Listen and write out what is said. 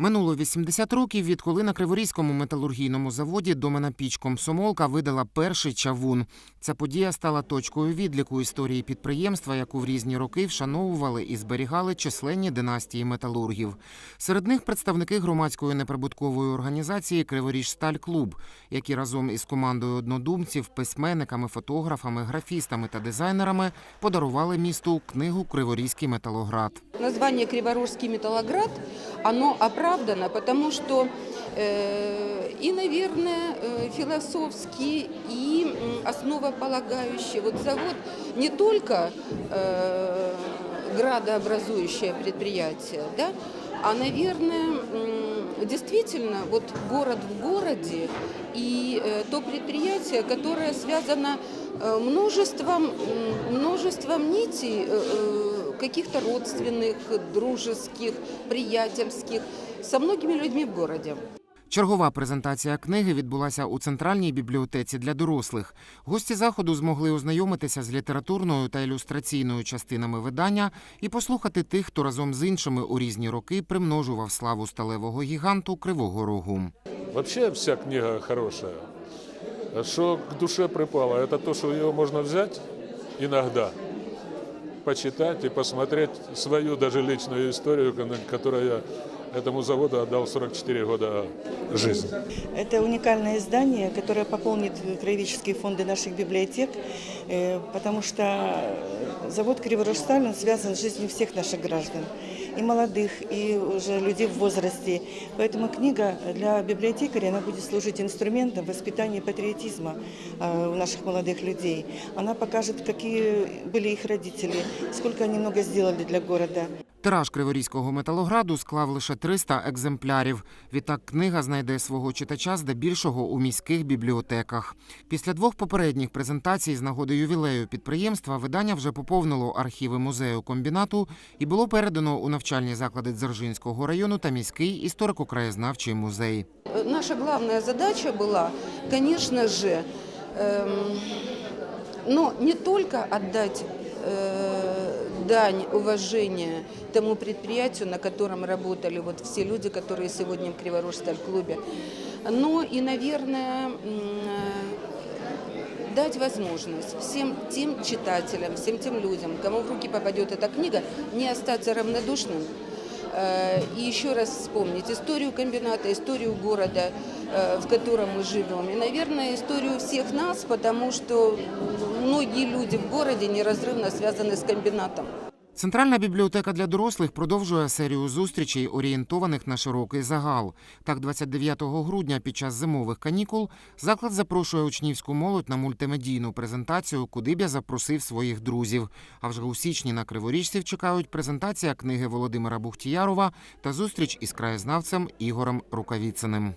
Минуло 80 років, відколи на Криворізькому металургійному заводі домена піч Комсомолка видала перший чавун. Ця подія стала точкою відліку історії підприємства, яку в різні роки вшановували і зберігали численні династії металургів. Серед них представники громадської неприбуткової організації Криворіжсталь Клуб, які разом із командою однодумців, письменниками, фотографами, графістами та дизайнерами подарували місту книгу Криворізький металоград. Название Криворожский металлоград, оно оправдано, потому что э, и, наверное, э, философски, и основополагающий. Вот завод не только э, градообразующее предприятие, да, а, наверное, действительно, вот город в городе и э, то предприятие, которое связано э, множеством, множеством нитей, э, э, каких-то родственных, дружеских, приятельских, со многими людьми в городе. Чергова презентація книги відбулася у центральній бібліотеці для дорослих. Гості заходу змогли ознайомитися з літературною та ілюстраційною частинами видання і послухати тих, хто разом з іншими у різні роки примножував славу сталевого гіганту Кривого Рогу. Вообще вся книга хорошая. А Что к душе припало, это то, что ее можно взять иногда, почитать и посмотреть свою даже личную историю, которую я этому заводу отдал 44 года жизни. Это уникальное издание, которое пополнит краеведческие фонды наших библиотек, э, потому что завод Криворожсталь он связан с жизнью всех наших граждан, и молодых, и уже людей в возрасте. Поэтому книга для библиотекаря она будет служить инструментом воспитания патриотизма э, у наших молодых людей. Она покажет, какие были их родители, сколько они много сделали для города. Тираж Криворізького металограду склав лише 300 екземплярів. Відтак книга знайде свого читача здебільшого у міських бібліотеках. Після двох попередніх презентацій з нагоди ювілею підприємства видання вже поповнило архіви музею комбінату і було передано у навчальні заклади Дзержинського району та міський історико-краєзнавчий музей. Э, Наша главная задача была, конечно же, эм, но не только отдать э, дань уважения тому предприятию, на котором работали вот все люди, которые сегодня в Криворожсталь-клубе, но и, наверное, м, э, дать возможность всем тем читателям, всем тем людям, кому в руки попадет эта книга, не остаться равнодушным, Э, и еще раз вспомнить историю комбината, историю города, э, в котором мы живем, и, наверное, историю всех нас, потому что многие люди в городе неразрывно связаны с комбинатом. Центральна бібліотека для дорослих продовжує серію зустрічей, орієнтованих на широкий загал. Так, 29 грудня під час зимових канікул заклад запрошує учнівську молодь на мультимедійну презентацію, куди б я запросив своїх друзів. А вже у січні на Криворіжців чекають презентація книги Володимира Бухтіярова та зустріч із краєзнавцем Ігорем Рукавіциним.